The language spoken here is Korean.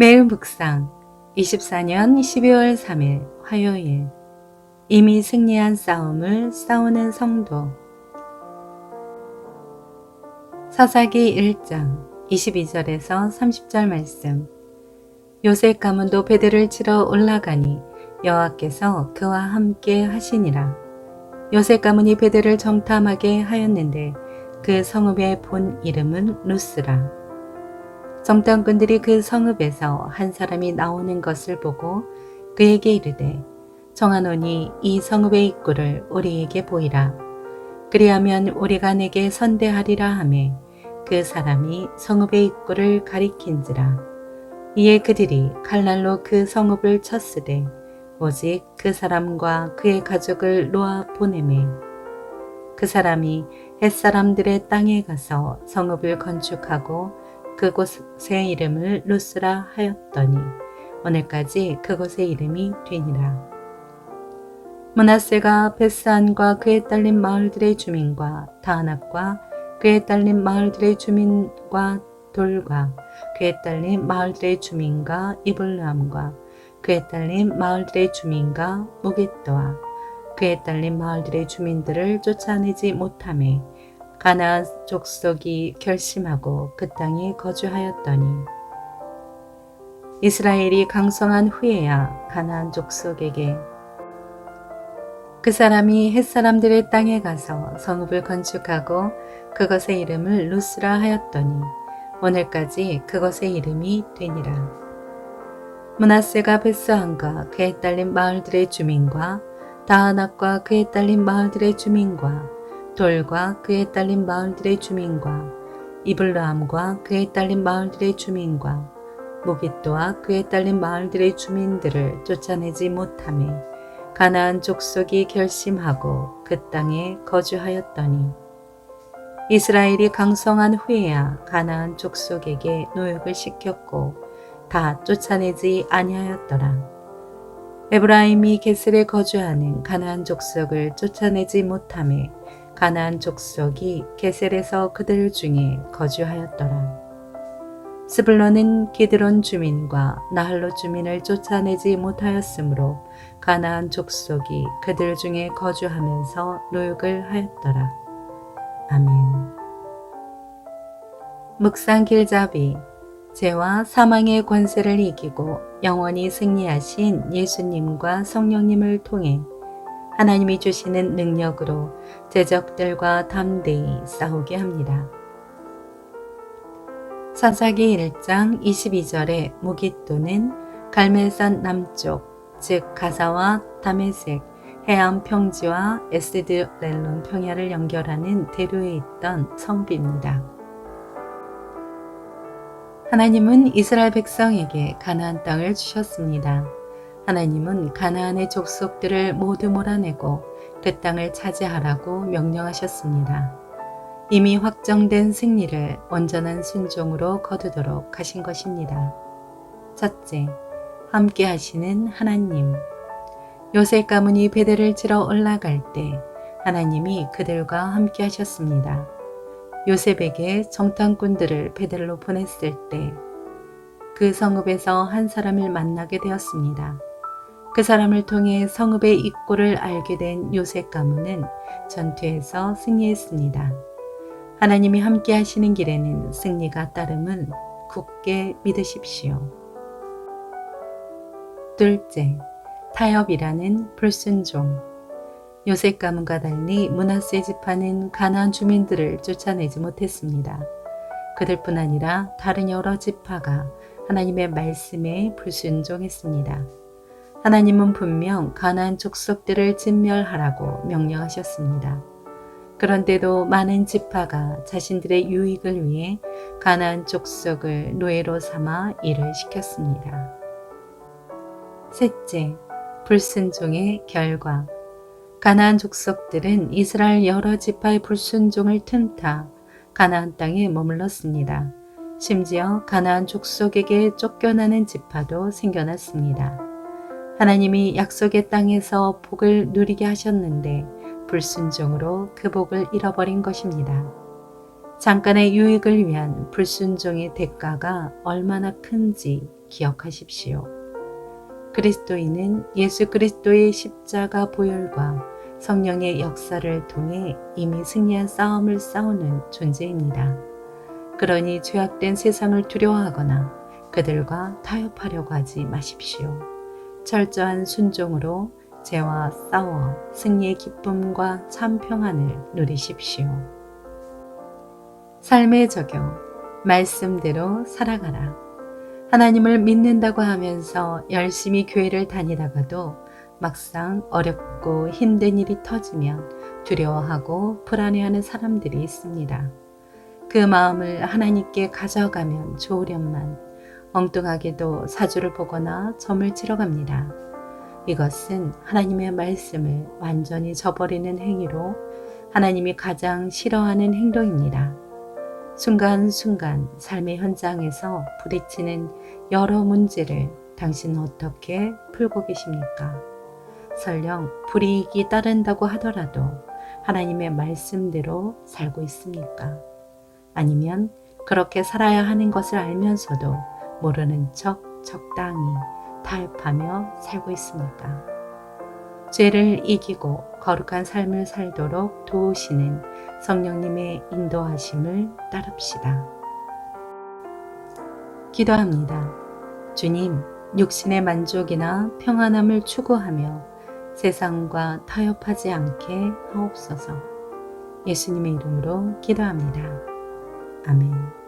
매일 묵상 24년 12월 3일 화요일. 이미 승리한 싸움을 싸우는 성도. 사사기 1장 22절에서 30절 말씀. 요셉 가문도 베드를 치러 올라가니 여호와께서 그와 함께 하시니라. 요셉 가문이 베드를 정탐하게 하였는데 그 성읍의 본 이름은 루스라 정탐꾼들이 그 성읍에서 한 사람이 나오는 것을 보고 그에게 이르되 정하노니 이 성읍의 입구를 우리에게 보이라. 그리하면 우리가 내게 선대하리라 하매 그 사람이 성읍의 입구를 가리킨지라. 이에 그들이 칼날로 그 성읍을 쳤으되 오직 그 사람과 그의 가족을 놓아 보내매 그 사람이 햇사람들의 땅에 가서 성읍을 건축하고 그곳의 이름을 루스라 하였더니 오늘까지 그곳의 이름이 되니라. 문하세가 베스안과 그에 딸린 마을들의 주민과 다낙과 그에 딸린 마을들의 주민과 돌과 그에 딸린 마을들의 주민과 이블람과 그에 딸린 마을들의 주민과 무게또와 그에 딸린 마을들의 주민들을 쫓아내지 못함에 가나안 족속이 결심하고 그 땅에 거주하였더니 이스라엘이 강성한 후에야 가나안 족속에게 그 사람이 햇사람들의 땅에 가서 성읍을 건축하고 그것의 이름을 루스라 하였더니 오늘까지 그것의 이름이 되니라. 문하세가 베스한과 그에 딸린 마을들의 주민과 다하낙과 그에 딸린 마을들의 주민과 돌과 그에 딸린 마을들의 주민과 이블라함과 그에 딸린 마을들의 주민과 무기또와 그에 딸린 마을들의 주민들을 쫓아내지 못함에 가나안 족속이 결심하고 그 땅에 거주하였더니 이스라엘이 강성한 후에야 가나안 족속에게 노역을 시켰고 다 쫓아내지 아니하였더라. 에브라임이 게셀에 거주하는 가나안 족속을 쫓아내지 못함에 가나안 족속이 게셀에서 그들 중에 거주하였더라. 스불론은 기드론 주민과 나할로 주민을 쫓아내지 못하였으므로 가나안 족속이 그들 중에 거주하면서 노역을 하였더라. 아멘. 묵상 길잡이 죄와 사망의 권세를 이기고 영원히 승리하신 예수님과 성령님을 통해 하나님이 주시는 능력으로 제적들과 담대히 싸우게 합니다. 사사기 1장 22절에 무기또는 갈멜산 남쪽, 즉 가사와 다메섹, 해안 평지와 에스드 렐론 평야를 연결하는 대로에 있던 성읍입니다. 하나님은 이스라엘 백성에게 가나안 땅을 주셨습니다. 하나님은 가나안의 족속들을 모두 몰아내고 그 땅을 차지하라고 명령하셨습니다. 이미 확정된 승리를 온전한 순종으로 거두도록 하신 것입니다. 첫째, 함께 하시는 하나님. 요셉 가문이 베델을 치러 올라갈 때 하나님이 그들과 함께 하셨습니다. 요셉에게 정탐꾼들을 베델로 보냈을 때 그 성읍에서 한 사람을 만나게 되었습니다. 그 사람을 통해 성읍의 입구를 알게 된 요셉 가문은 전투에서 승리했습니다. 하나님이 함께 하시는 길에는 승리가 따름은 굳게 믿으십시오. 둘째, 타협이라는 불순종. 요셉 가문과 달리 문하세 지파는 가나안 주민들을 쫓아내지 못했습니다. 그들뿐 아니라 다른 여러 지파가 하나님의 말씀에 불순종했습니다. 하나님은 분명 가나안 족속들을 진멸하라고 명령하셨습니다. 그런데도 많은 지파가 자신들의 유익을 위해 가나안 족속을 노예로 삼아 일을 시켰습니다. 셋째, 불순종의 결과. 가나안 족속들은 이스라엘 여러 지파의 불순종을 틈타 가나안 땅에 머물렀습니다. 심지어 가나안 족속에게 쫓겨나는 지파도 생겨났습니다. 하나님이 약속의 땅에서 복을 누리게 하셨는데 불순종으로 그 복을 잃어버린 것입니다. 잠깐의 유익을 위한 불순종의 대가가 얼마나 큰지 기억하십시오. 그리스도인은 예수 그리스도의 십자가 보혈과 성령의 역사를 통해 이미 승리한 싸움을 싸우는 존재입니다. 그러니 죄악된 세상을 두려워하거나 그들과 타협하려고 하지 마십시오. 철저한 순종으로 죄와 싸워 승리의 기쁨과 참 평안을 누리십시오. 삶의 적용, 말씀대로 살아가라. 하나님을 믿는다고 하면서 열심히 교회를 다니다가도 막상 어렵고 힘든 일이 터지면 두려워하고 불안해하는 사람들이 있습니다. 그 마음을 하나님께 가져가면 좋으련만 엉뚱하게도 사주를 보거나 점을 치러 갑니다. 이것은 하나님의 말씀을 완전히 저버리는 행위로 하나님이 가장 싫어하는 행동입니다. 순간순간 삶의 현장에서 부딪히는 여러 문제를 당신은 어떻게 풀고 계십니까? 설령 불이익이 따른다고 하더라도 하나님의 말씀대로 살고 있습니까? 아니면 그렇게 살아야 하는 것을 알면서도 모르는 척 적당히 타협하며 살고 있습니까? 죄를 이기고 거룩한 삶을 살도록 도우시는 성령님의 인도하심을 따릅시다. 기도합니다. 주님, 육신의 만족이나 평안함을 추구하며 세상과 타협하지 않게 하옵소서. 예수님의 이름으로 기도합니다. 아멘.